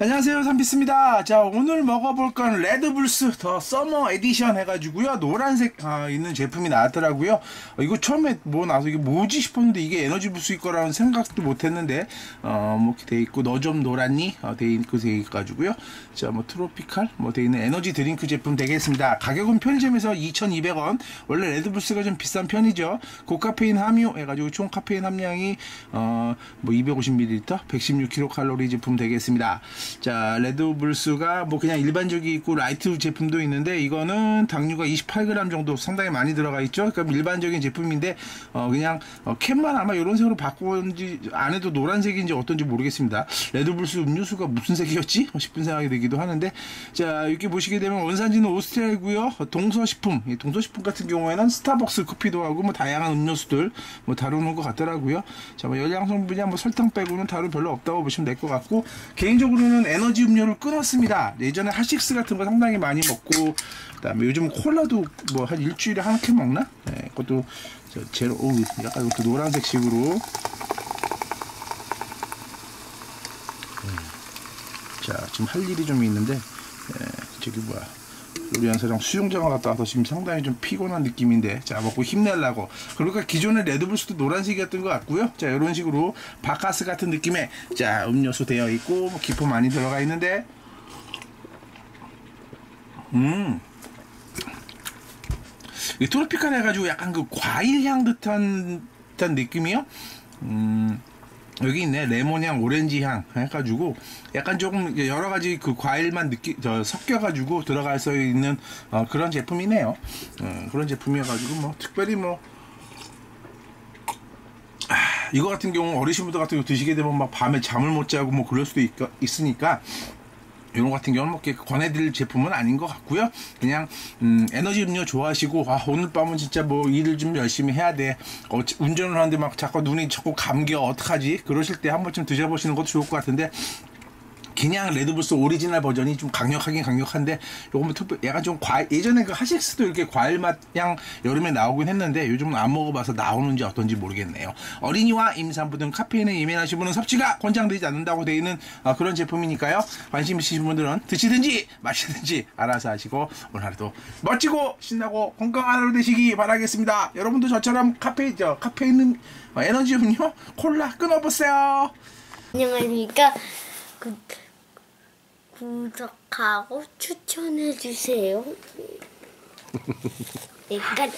안녕하세요 삼피스입니다. 자 오늘 먹어볼 건 레드불스 더 서머 에디션 해가지고요. 노란색 아, 있는 제품이 나왔더라고요. 어, 이거 처음에 뭐 나와서 이게 뭐지 싶었는데 이게 에너지 부스일 거라는 생각도 못했는데 어뭐 이렇게 돼 있고 너 좀 노랗니? 어, 돼 있고 돼 있가지고요. 자 뭐 트로피칼 뭐 돼 있는 에너지 드링크 제품 되겠습니다. 가격은 편의점에서 2,200원. 원래 레드불스가 좀 비싼 편이죠. 고카페인 함유 해가지고 총 카페인 함량이 어뭐 250ml 116kcal 제품 되겠습니다 자, 레드불스가 뭐 그냥 일반적이고 라이트 제품도 있는데 이거는 당류가 28g 정도 상당히 많이 들어가 있죠. 그러니까 일반적인 제품인데 어 그냥 어 캔만 아마 이런 색으로 바꾸는지 안에도 노란색인지 어떤지 모르겠습니다. 레드불스 음료수가 무슨 색이었지? 싶은 생각이 들기도 하는데 자, 이렇게 보시게 되면 원산지는 오스트리아이고요. 동서식품, 동서식품 같은 경우에는 스타벅스 커피도 하고 뭐 다양한 음료수들 뭐 다루는 것 같더라고요. 자, 뭐 열량 성분이야 뭐 설탕 빼고는 다루 별로 없다고 보시면 될 것 같고 개인적으로는 저는 에너지 음료를 끊었습니다. 예전에 하식스 같은 거 상당히 많이 먹고 그다음에 요즘 콜라도 뭐 한 일주일에 한 캔 먹나? 네, 그것도 제로 오 약간 이것도 노란색식으로 음. 자 지금 할 일이 좀 있는데 네, 저기 뭐야 요리한 사장 수영장을 갔다 와서 지금 상당히 좀 피곤한 느낌인데 자 먹고 힘내려고. 그러니까 기존의 레드불스도 노란색이었던 것 같고요. 자 이런 식으로 바카스 같은 느낌의 자 음료수 되어 있고 뭐 기포 많이 들어가 있는데. 음. 트로피칼 해가지고 약간 그 과일 향 듯한 듯한 느낌이요? 음 여기 있네. 레몬향 오렌지향 해가지고 약간 조금 여러 가지 그 과일만 느끼 저 섞여가지고 들어갈 수 있는 어, 그런 제품이네요. 어, 그런 제품이어가지고 뭐 특별히 뭐 아, 이거 같은 경우 어르신분들 같은 경우 드시게 되면 막 밤에 잠을 못 자고 뭐 그럴 수도 있, 있으니까 이런 같은 경우는 뭐 권해드릴 제품은 아닌 것 같고요. 그냥 음, 에너지 음료 좋아하시고 아, 오늘 밤은 진짜 뭐 일을 좀 열심히 해야 돼. 어, 운전을 하는데 막 자꾸 눈이 자꾸 감겨 어떡하지? 그러실 때 한 번쯤 드셔보시는 것도 좋을 것 같은데 그냥 레드불스 오리지널 버전이 좀 강력하긴 강력한데 요거는 특별 약간 좀 과일 예전에 그 하식스도 이렇게 과일 맛향 여름에 나오긴 했는데 요즘은 안 먹어봐서 나오는지 어떤지 모르겠네요. 어린이와 임산부 등 카페인에 예민하신 분은 섭취가 권장되지 않는다고 되어 있는 어, 그런 제품이니까요. 관심 있으신 분들은 드시든지 마시든지 알아서 하시고 오늘 하루도 멋지고 신나고 건강한 하루 되시기 바라겠습니다. 여러분도 저처럼 카페인 저 카페인은 어, 에너지 음료 콜라 끊어보세요. 안녕하십니까. 그, 구독하고 추천해주세요. 네, 끝.